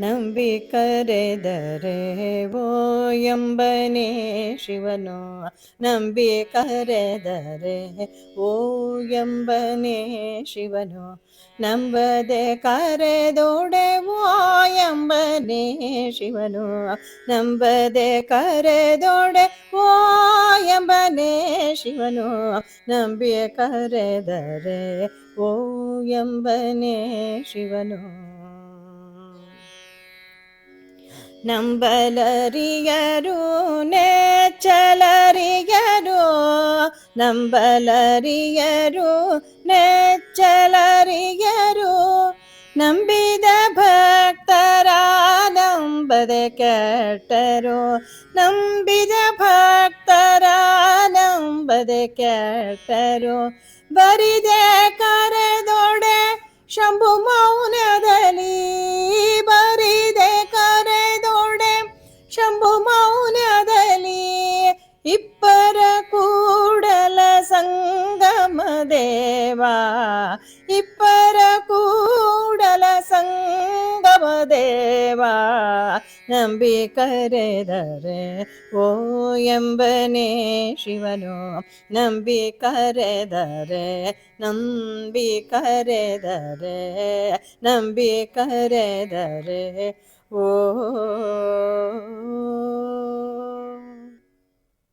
ನಂಬಿ ಓ ಎಂಬನೇ ಶಿವನು. ನಂಬಿ ಕರೆದರೆ ಓ ಎಂಬನೇ ಶಿವನು. ನಂಬದೆ ಕರೆದೋಡೆ ಓ ಎಂಬನೇ ಶಿವನು. ನಂಬದೆ ಕರೆದೊಡೆ ಓ ಎಂಬನೇ ಶಿವನು. ನಂಬಿ ಕರೆದರೆ ಓ ಎಂಬನೇ ಶಿವನು. ನಂಬಲರಿಯರು ನೆಚ್ಚಲರಿಯರು ನಂಬಲರಿಯರು ನೆಚ್ಚಲರಿಯರು ನಂಬಿದ ಭಕ್ತರ ನಂಬದೆ ಕೆಟ್ಟರು ನಂಬಿದ ಭಕ್ತರ ನಂಬದೆ ಕೆಟ್ಟರು ಬರಿದೆ ಕರೆದೊಡೆ ಶಂಭು ಮೌನದಲ್ಲಿ ದೇವಾ, ಇಬ್ಬರ ಕೂಡಲ ಸಂಗಮ ದೇವಾ, ನಂಬಿ ಕರೆದರೆ ಓ ಎಂಬನೇ ಶಿವನು, ನಂಬಿ ಕರೆದರೆ ನಂಬಿ ಕರೆದರೆ ನಂಬಿ ಕರೆದರೆ ಓ